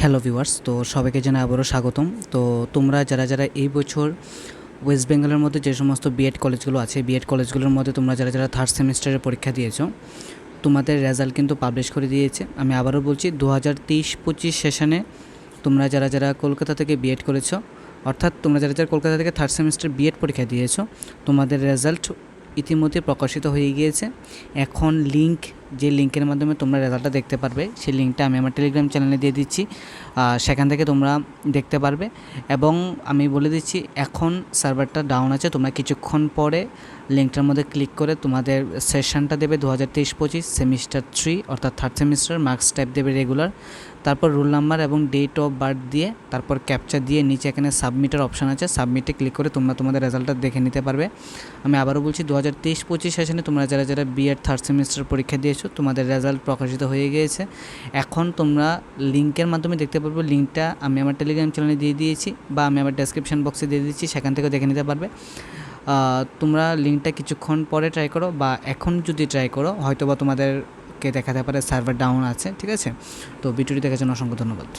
Hello viewers, তো সবাইকে জানাই আবারও স্বাগতম। তো তোমরা যারা যারা এই বছর ওয়েস্ট বেঙ্গলের মধ্যে যে সমস্ত বিএড কলেজগুলো আছে বিএড কলেজগুলোর মধ্যে তোমরা যারা যারা থার্ড সেমিস্টারের পরীক্ষা দিয়েছ, তোমাদের রেজাল্ট কিন্তু পাবলিশ করে দিয়েছে। আমি আবারও বলছি দু হাজার তেইশ পঁচিশ সেশনে তোমরা যারা যারা কলকাতা থেকে বিএড করেছ, অর্থাৎ তোমরা যারা যারা কলকাতা থেকে থার্ড সেমিস্টার বিএড পরীক্ষা দিয়েছ, তোমাদের রেজাল্ট ইতিমধ্যে প্রকাশিত হয়ে গিয়েছে। এখন লিংক যে লিঙ্কের মাধ্যমে তোমরা রেজাল্টটা দেখতে পারবে, সেই লিঙ্কটা আমি আমার টেলিগ্রাম চ্যানেলে দিয়ে দিচ্ছি। সেখান থেকে তোমরা দেখতে পারবে। এবং আমি বলে দিচ্ছি, এখন সার্ভারটা ডাউন আছে, তোমরা কিছুক্ষণ পরে লিঙ্কটার মধ্যে ক্লিক করে তোমাদের সেশনটা দেবে দু হাজার তেইশ পঁচিশ সেমিস্টার থ্রি অর্থাৎ থার্ড সেমিস্টার মার্কস টাইপ দেবে রেগুলার তারপর রোল নাম্বার এবং ডেট অফ বার্থ দিয়ে, তারপর ক্যাপচার দিয়ে নিচে এখানে সাবমিটের অপশান আছে। সাবমিটে ক্লিক করে তোমরা তোমাদের রেজাল্টটা দেখে নিতে পারবে। আমি আবারও বলছি দু হাজার তেইশ পঁচিশ সেশনে তোমরা যারা যারা বিএড থার্ড সেমিস্টার পরীক্ষা দিয়েছ, তোমাদের রেজাল্ট প্রকাশিত হয়ে গিয়েছে। এখন তোমরা লিঙ্কের মাধ্যমে দেখতে পারবে লিঙ্কটা আমি আমার টেলিগ্রাম চ্যানেলে দিয়ে দিয়েছি বা আমি আমার ডেসক্রিপশন বক্সে দিয়ে দিচ্ছি সেখান থেকে দেখে নিতে পারবে। তোমরা লিঙ্কটা কিছুক্ষণ পরে ট্রাই করো বা এখন যদি ট্রাই করো হয়তো বা দেখাতে পারে সার্ভার ডাউন আছে ঠিক আছে? তো ভিডিওটি দেখার জন্য অসংখ্য ধন্যবাদ।